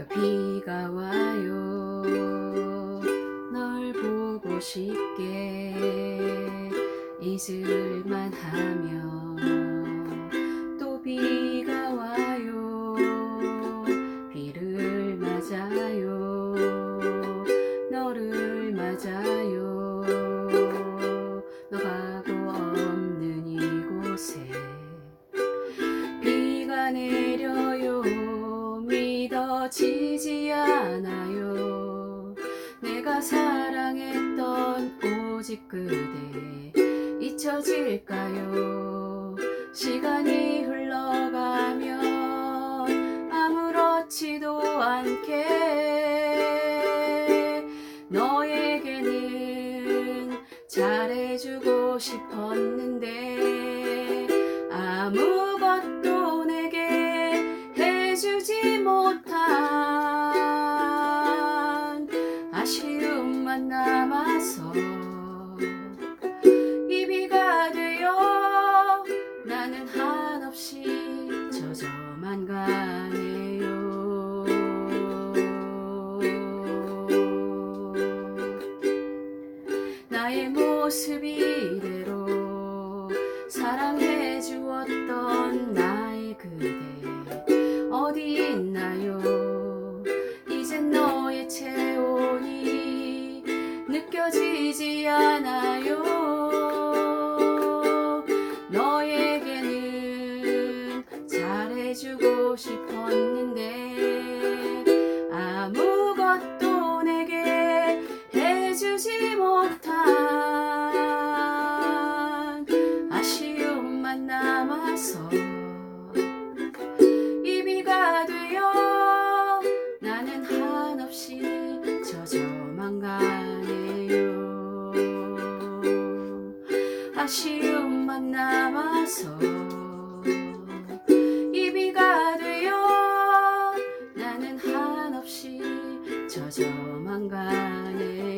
또 비가 와요. 널 보고 싶게 잊을만 하면 또 비가 와요. 비를 맞아요. 너를 맞아요. 너가고 없는 이곳에 비가 내려요 지지 않아요. 내가 사랑했던 오직 그대 잊혀질까요? 시간이 흘러가면 아무렇지도 않게 너에게는 잘해주고 싶었는데 아무 만 남아서 이 비가 되어 나는 한없이 젖어만 가네요. 나의 모습 이대로 사랑해 주었던 나의 그 않아요. 너에게는 잘해주고 싶었는데 아무것도 내게 해주지 못한 아쉬움만 남아서 아쉬움만 남아서 이 비가 되어 나는 한없이 젖어만 가네요